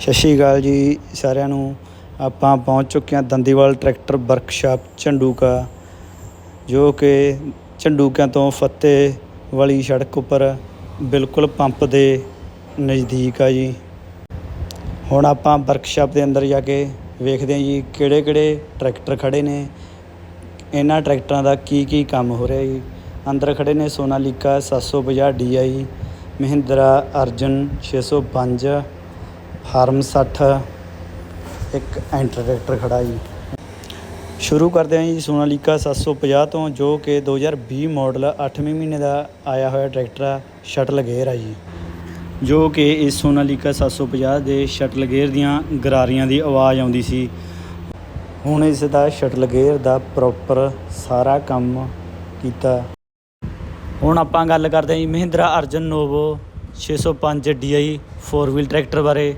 ਸਤਿ ਸ਼੍ਰੀ ਅਕਾਲ ਜੀ ਸਾਰਿਆਂ ਨੂੰ। ਆਪਾਂ ਪਹੁੰਚ ਚੁੱਕੇ ਹਾਂ ਦੰਦੀਵਾਲ ਟਰੈਕਟਰ ਵਰਕਸ਼ਾਪ ਝੰਡੂਕਾ, ਜੋ ਕਿ ਝੰਡੂਕਿਆਂ ਤੋਂ ਫੱਤੇ ਵਾਲੀ ਸੜਕ ਉੱਪਰ ਬਿਲਕੁਲ ਪੰਪ ਦੇ ਨਜ਼ਦੀਕ ਆ ਜੀ। ਹੁਣ ਆਪਾਂ ਵਰਕਸ਼ਾਪ ਦੇ ਅੰਦਰ ਜਾ ਕੇ ਵੇਖਦੇ ਹਾਂ ਜੀ ਕਿਹੜੇ ਕਿਹੜੇ ਟਰੈਕਟਰ ਖੜੇ ਨੇ। ਇਹਨਾਂ ਟਰੈਕਟਰਾਂ ਦਾ ਕੀ ਕੀ ਕੰਮ ਹੋ ਰਿਹਾ ਜੀ। ਅੰਦਰ ਖੜੇ ਨੇ ਸੋਨਾਲੀਕਾ 750 DI ਮਹਿੰਦਰਾ, ਅਰਜਨ 605 ਫਾਰਮ 60 ਇੱਕ ਐਂਟਰ ਟਰੈਕਟਰ ਖੜਾ ਜੀ। ਸ਼ੁਰੂ ਕਰਦੇ ਹਾਂ ਜੀ ਸੋਨਾਲੀਕਾ 750 ਤੋਂ, ਜੋ ਕਿ 2020 ਮਾਡਲ 8ਵੇਂ ਮਹੀਨੇ ਦਾ ਆਇਆ ਹੋਇਆ ਟਰੈਕਟਰ ਆ, ਸ਼ਟਲ ਗੇਅਰ ਆ ਜੀ। ਜੋ ਕਿ ਇਸ ਸੋਨਾਲੀਕਾ 750 ਦੇ ਸ਼ਟਲ ਗੇਅਰ ਦੀਆਂ ਗਰਾਰੀਆਂ ਦੀ ਆਵਾਜ਼ ਆਉਂਦੀ ਸੀ। ਹੁਣ ਇਸ ਦਾ ਸ਼ਟਲ ਗੇਅਰ ਦਾ ਪ੍ਰੋਪਰ ਸਾਰਾ ਕੰਮ ਕੀਤਾ। ਹੁਣ ਆਪਾਂ ਗੱਲ ਕਰਦੇ ਹਾਂ ਜੀ Mahindra Arjun Novo 605 DI 4 wheel tractor ਬਾਰੇ।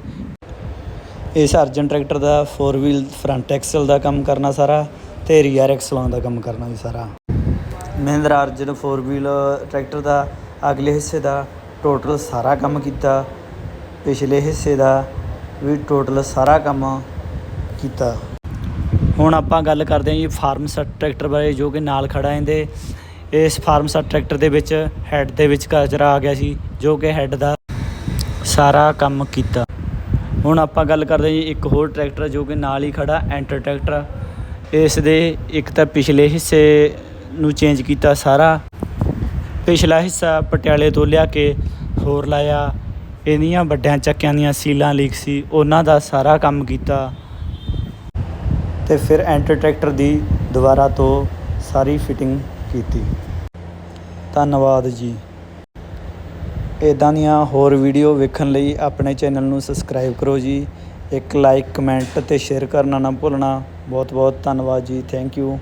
ਇਸ ਅਰਜਨ ਟਰੈਕਟਰ ਦਾ 4 ਵੀਲ ਫਰੰਟ ਐਕਸਲ ਦਾ ਕੰਮ ਕਰਨਾ ਸਾਰਾ ਤੇ ਰੀਅਰ ਐਕਸਲਾਂ ਦਾ ਕੰਮ ਕਰਨਾ ਜੀ ਸਾਰਾ। ਮਹਿੰਦਰਾ ਅਰਜਨ 4 ਵੀਲ ਟਰੈਕਟਰ ਦਾ ਅਗਲੇ ਹਿੱਸੇ ਦਾ ਟੋਟਲ ਸਾਰਾ ਕੰਮ ਕੀਤਾ। ਪਿਛਲੇ ਹਿੱਸੇ ਦਾ ਵੀ ਟੋਟਲ ਸਾਰਾ ਕੰਮ ਕੀਤਾ। ਹੁਣ ਆਪਾਂ ਗੱਲ ਕਰਦੇ ਹਾਂ ਜੀ ਫਾਰਮ ਸੈਟ ਟਰੈਕਟਰ ਬਾਰੇ ਜੋ ਕਿ ਨਾਲ ਖੜਾ ਇਹਦੇ। ਇਸ ਫਾਰਮ ਸੈਟ ਟਰੈਕਟਰ ਦੇ ਵਿੱਚ ਹੈੱਡ ਦੇ ਵਿੱਚ ਕਚਰਾ ਆ ਗਿਆ ਸੀ, ਜੋ ਕਿ ਹੈੱਡ ਦਾ ਸਾਰਾ ਕੰਮ ਕੀਤਾ। ਹੁਣ ਆਪਾਂ ਗੱਲ ਕਰਦੇ ਜੀ ਇੱਕ ਹੋਰ ਟਰੈਕਟਰ ਜੋ ਕਿ ਨਾਲ ਹੀ ਖੜਾ, ਐਂਟਰ ਟਰੈਕਟਰ ਇਸ ਦੇ ਇੱਕ ਤਾਂ ਪਿਛਲੇ ਹਿੱਸੇ ਨੂੰ ਚੇਂਜ ਕੀਤਾ ਸਾਰਾ। ਪਿਛਲਾ ਹਿੱਸਾ ਪਟਿਆਲੇ ਤੋਂ ਲਿਆ ਕੇ ਹੋਰ ਲਾਇਆ। ਇਹਦੀਆਂ ਵੱਡਿਆਂ ਚੱਕਿਆਂ ਦੀਆਂ ਸੀਲਾਂ ਲੀਕ ਸੀ, ਉਹਨਾਂ ਦਾ ਸਾਰਾ ਕੰਮ ਕੀਤਾ। ਤੇ ਫਿਰ ਐਂਟਰ ਟਰੈਕਟਰ ਦੀ ਦੁਬਾਰਾ ਤੋਂ ਸਾਰੀ ਫਿਟਿੰਗ ਕੀਤੀ। ਧੰਨਵਾਦ ਜੀ। ਇਦਾਂ ਦੀਆਂ ਹੋਰ ਵੀਡੀਓ ਵੇਖਣ ਲਈ ਆਪਣੇ ਚੈਨਲ ਨੂੰ ਸਬਸਕ੍ਰਾਈਬ ਕਰੋ ਜੀ। ਇੱਕ ਲਾਈਕ ਕਮੈਂਟ ਅਤੇ ਸ਼ੇਅਰ ਕਰਨਾ ਨਾ ਭੁੱਲਣਾ। ਬਹੁਤ ਬਹੁਤ ਧੰਨਵਾਦ ਜੀ। Thank you